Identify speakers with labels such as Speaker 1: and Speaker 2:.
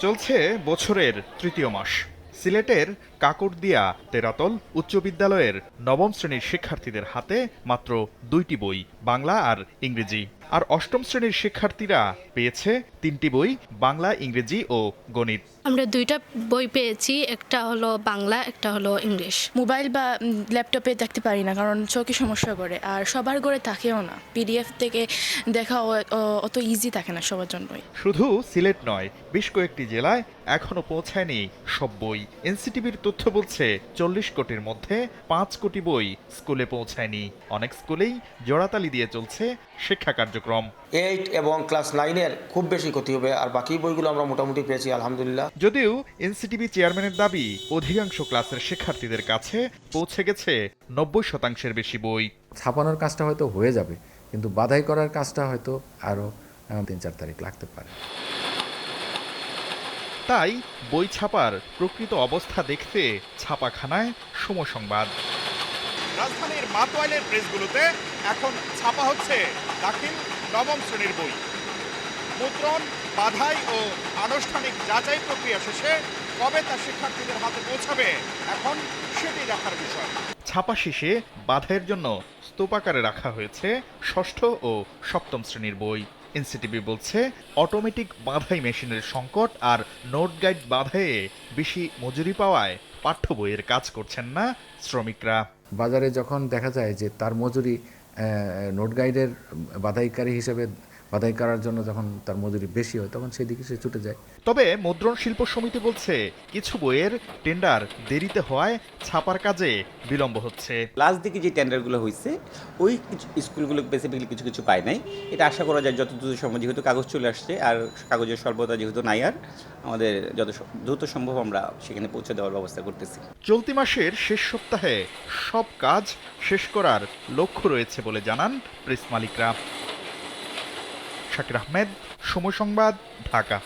Speaker 1: চলছে বছরের তৃতীয় মাস। সিলেটের কাকরদিয়া তেরাতল উচ্চ বিদ্যালয়ের নবম শ্রেণির শিক্ষার্থীদের হাতে মাত্র দুইটি বই বাংলা আর ইংরেজি। আর অষ্টম শ্রেণির শিক্ষার্থীরা পেয়েছে তিনটি বই বাংলা ইংরেজি ও গণিত।
Speaker 2: আমরা দুইটা বই পেয়েছি একটা হলো বাংলা একটা হলো ইংলিশ।
Speaker 3: মোবাইল বা ল্যাপটপে দেখতে পারি না কারণ চোখে সমস্যা করে আর সবার ঘরে থাকেও না। পিডিএফ থেকে দেখা অত ইজি থাকে না সবার জন্যই।
Speaker 1: শুধু সিলেট নয় বেশ কয়েকটি জেলায় এখনও পৌঁছায়নি সব বই। এনসিটিভির তথ্য বলছে চল্লিশ কোটির মধ্যে পাঁচ কোটি বই স্কুলে পৌঁছায়নি। অনেক স্কুলেই জোড়াতালি দিয়ে চলছে শিক্ষা কার্যক্রম।
Speaker 4: এইট এবং ক্লাস নাইনের খুব বেশি ক্ষতি হবে আর বাকি বইগুলো আমরা মোটামুটি পেয়েছি আলহামদুলিল্লাহ।
Speaker 1: যদিও এনসিটিভি চেয়ারম্যানের দাবি অধিকাংশ ক্লাসের শিক্ষার্থীদের কাছে পৌঁছে গেছে নব্বই শতাংশের বেশি বই।
Speaker 5: ছাপানোর কাজটা হয়তো হয়ে যাবে কিন্তু বাধাই করার কাজটা হয়তো আরও তিন চার তারিখ লাগতে পারে।
Speaker 1: তাই বই ছাপার প্রকৃত অবস্থা দেখতে ছাপাখানায় সময় সংবাদ। রাজধানীর মাতোয়াইলের প্রেসগুলোতে এখন ছাপা হচ্ছে দাখিল নবম শ্রেণির বই। মুদ্রণ বাধাই ও আনুষ্ঠানিক যাচাই প্রক্রিয়া শেষে কবে তা শিক্ষার্থীদের হাতে পৌঁছাবে এখন সেটি দেখার বিষয়। ছাপা শেষে বাধাইয়ের জন্য স্তূপাকারে রাখা হয়েছে ষষ্ঠ ও সপ্তম শ্রেণির বই। এনসিটিভি বলছে অটোমেটিক বাধাই মেশিনের সংকট আর নোট গাইড বাধাইয়ে বেশি মজুরি পাওয়ায় পাঠ্য বইয়ের কাজ করছেন না শ্রমিকরা।
Speaker 5: বাজারে যখন দেখা যায় যে তার মজুরি নোট গাইডের বাধাইকারী হিসেবে বাধাই করার জন্য যখন তার মজুরি বেশি হয় তখন সেদিকে সে ছুটে যায়।
Speaker 1: তবে মুদ্রণ শিল্প সমিতি বলছে কিছু বইয়ের টেন্ডার দেরিতে হওয়ায় ছাপার কাজে বিলম্ব হচ্ছে।
Speaker 6: লাস্ট দিকে যে টেন্ডারগুলো হয়েছে ওই কিছু স্কুলগুলো বেসিক্যালি কিছু কিছু পায় নাই। এটা আশা করা যায় যত দ্রুত সম্ভব যেহেতু কাগজ চলে আসছে আর কাগজের স্বল্পতা যেহেতু নাই আর আমাদের যত দ্রুত সম্ভব আমরা সেখানে পৌঁছে দেওয়ার ব্যবস্থা করতেছি।
Speaker 1: চলতি মাসের শেষ সপ্তাহে সব কাজ শেষ করার লক্ষ্য রয়েছে বলে জানান প্রেস মালিকরা। শাকির আহমেদ সময় সংবাদ ঢাকা।